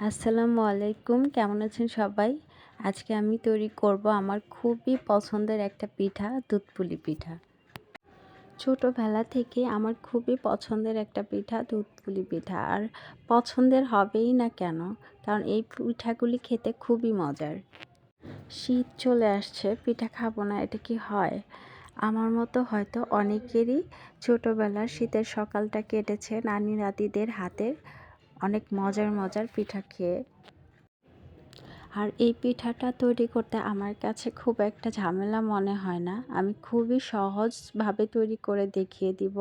আসসালামু আলাইকুম, কেমন আছেন সবাই? আজকে আমি তৈরি করব আমার খুবই পছন্দের একটা পিঠা, দুধপুলি পিঠা। ছোটোবেলা থেকে আমার খুবই পছন্দের একটা পিঠা, দুধপুলি পিঠা। আর পছন্দের হবেই না কেন? কারণ এই পিঠাগুলি খেতে খুবই মজার। শীত চলে আসছে, পিঠা খাব না, এটা কি হয়? আমার মতো হয়তো অনেকেরই ছোটোবেলার শীতের সকালটা কেটেছে নানি নাতিদের হাতের। অনেক মজার মজার পিঠা খেয়ে। আর এই পিঠাটা তৈরি করতে আমার কাছে খুব একটা ঝামেলা মনে হয় না। আমি খুবই সহজভাবে তৈরি করে দেখিয়ে দিব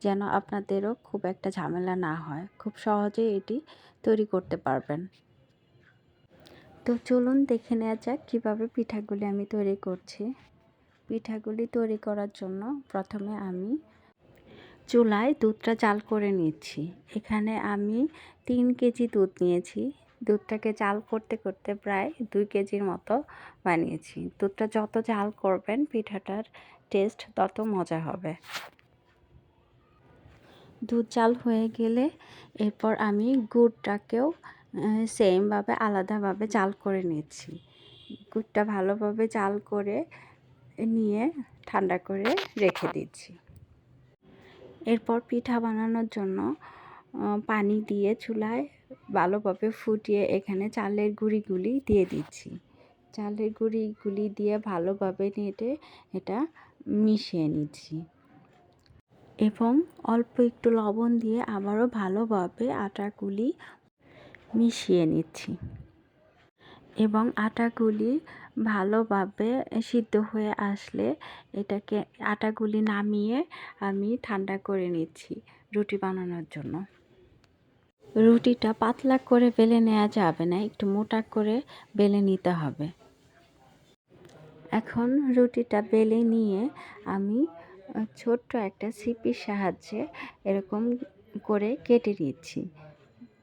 যেন আপনাদেরও খুব একটা ঝামেলা না হয়। খুব সহজেই এটি তৈরি করতে পারবেন। তো চলুন দেখে নেওয়া যাক কীভাবে পিঠাগুলি আমি তৈরি করছি। পিঠাগুলি তৈরি করার জন্য প্রথমে আমি চুলায় দুধটা চাল করে নিচ্ছি। এখানে আমি তিন কেজি দুধ নিয়েছি। দুধটাকে চাল করতে করতে প্রায় দুই কেজির মতো বানিয়েছি। দুধটা যত চাল করবেন পিঠাটার টেস্ট তত মজা হবে। দুধ চাল হয়ে গেলে এরপর আমি গুড়টাকেও সেমভাবে আলাদাভাবে চাল করে নিচ্ছি। গুড়টা ভালোভাবে চাল করে নিয়ে ঠান্ডা করে রেখে দিচ্ছি। এরপর পিঠা বানানোর জন্য পানি দিয়ে চুলায় ভালোভাবে ফুটিয়ে এখানে চালের গুঁড়িগুলি দিয়ে দিচ্ছি। চালের গুঁড়িগুলি দিয়ে ভালোভাবে নেড়ে এটা মিশিয়ে নিচ্ছি। এবং অল্প একটু লবণ দিয়ে আবারও ভালোভাবে আটাগুলি মিশিয়ে নিচ্ছি। এবং আটাগুলি ভালোভাবে সিদ্ধ হয়ে আসলে এটাকে আটাগুলি নামিয়ে আমি ঠান্ডা করে নিচ্ছি রুটি বানানোর জন্য। রুটিটা পাতলা করে বেলে নেওয়া যাবে না, একটু মোটা করে বেলে নিতে হবে। এখন রুটিটা বেলে নিয়ে আমি ছোট্ট একটা সিপির সাহায্যে এরকম করে কেটে নিচ্ছি।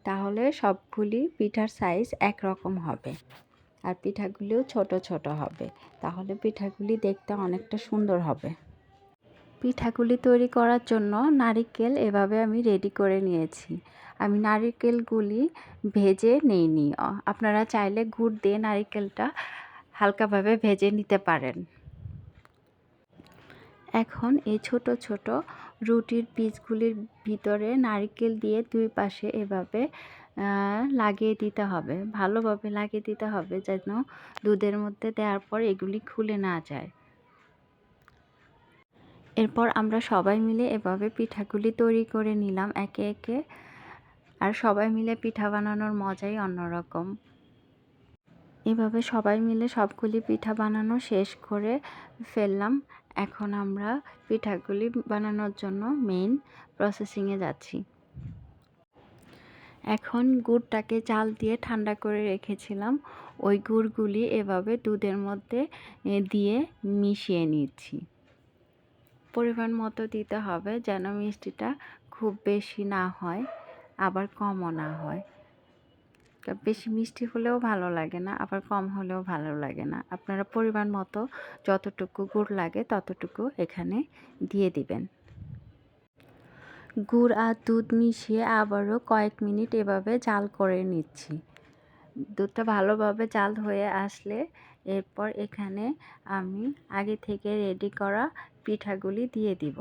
তাহলে সবগুলি পিঠার সাইজ একরকম হবে। আর পিঠাগুলিও ছোট ছোট হবে। তাহলে পিঠাগুলি দেখতে অনেকটা সুন্দর হবে। পিঠাগুলি তৈরি করার জন্য নারিকেল এভাবে আমি রেডি করে নিয়েছি। আমি নারিকেলগুলি ভেজে নেইনি। আপনারা চাইলে গুড় দিয়ে নারিকেলটা হালকাভাবে ভেজে নিতে পারেন। এখন এই ছোট ছোট রুটির পিসগুলির ভিতরে নারকেল দিয়ে দুই পাশে এভাবে লাগিয়ে দিতে হবে। ভালোভাবে লাগিয়ে দিতে হবে যেন দুধের মধ্যে দেওয়ার পর এগুলি খুলে না যায়। এরপর আমরা সবাই মিলে এভাবে পিঠাগুলি তৈরি করে নিলাম একে একে। আর সবাই মিলে পিঠা বানানোর মজাই অন্যরকম। এভাবে সবাই মিলে সবগুলি পিঠা বানানো শেষ করে ফেললাম। এখন আমরা পিঠাগুলি বানানোর জন্য মেইন প্রসেসিংয়ে যাচ্ছি। এখন গুড়টাকে চাল দিয়ে ঠান্ডা করে রেখেছিলাম। ওই গুড়গুলি এভাবে দুধের মধ্যে দিয়ে মিশিয়ে নিচ্ছি। পরিমাণ মতো দিতে হবে যেন মিষ্টিটা খুব বেশি না হয়, আবার কমও না হয়। বেশি মিষ্টি হলেও ভালো লাগে না, আবার কম হলেও ভালো লাগে না। আপনারা পরিমাণ মতো যতটুকু গুড় লাগে ততটুকু এখানে দিয়ে দিবেন। গুড় আর দুধ মিশিয়ে আবারও কয়েক মিনিট এভাবে জাল করে নিচ্ছি। দুধটা ভালোভাবে জাল হয়ে আসলে এরপর এখানে আমি আগে থেকে রেডি করা পিঠাগুলি দিয়ে দিব।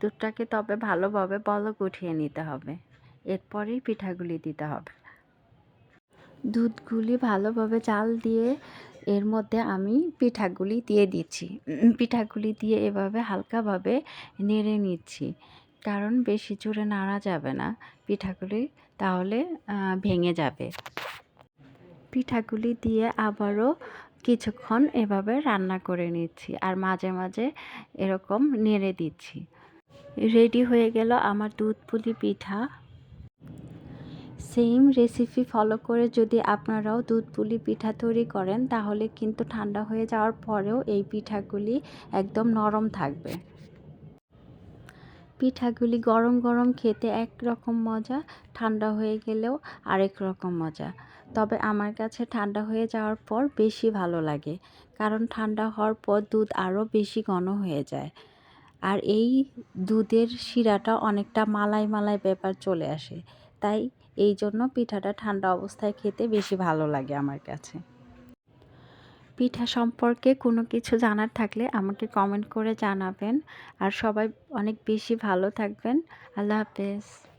দুধটাকে তবে ভালোভাবে বলক উঠিয়ে নিতে হবে। এরপরেই পিঠাগুলি দিতে হবে। দুধগুলি ভালোভাবে চাল দিয়ে এর মধ্যে আমি পিঠাগুলি দিয়ে দিচ্ছি। পিঠাগুলি দিয়ে এভাবে হালকাভাবে নেড়ে নিচ্ছি। কারণ বেশি জোরে নাড়া যাবে না পিঠাগুলি, তাহলে ভেঙে যাবে। পিঠাগুলি দিয়ে আবারও কিছুক্ষণ এভাবে রান্না করে নিচ্ছি আর মাঝে মাঝে এরকম নেড়ে দিচ্ছি। রেডি হয়ে গেল আমার দুধ পুলি পিঠা। সেম রেসিপি ফলো করে যদি আপনারাও দুধ পুলি পিঠা তৈরি করেন, তাহলে কিন্তু ঠান্ডা হয়ে যাওয়ার পরেও এই পিঠাগুলি একদম নরম থাকবে। পিঠাগুলি গরম গরম খেতে এক রকম মজা, ঠান্ডা হয়ে গেলেও আরেক রকম মজা। তবে আমার কাছে ঠান্ডা হয়ে যাওয়ার পর বেশি ভালো লাগে, কারণ ঠান্ডা হওয়ার পর দুধ আরও বেশি ঘন হয়ে যায়। আর এই দুধের শিরাটা অনেকটা মালাই মালাই ব্যাপার চলে আসে, তাই এই জন্য পিঠাটা ঠান্ডা অবস্থায় খেতে বেশি ভালো লাগে আমার কাছে। পিঠা সম্পর্কে কোনো কিছু জানার থাকলে আমাকে কমেন্ট করে জানাবেন। আর সবাই অনেক বেশি ভালো থাকবেন। আল্লাহ হাফেজ।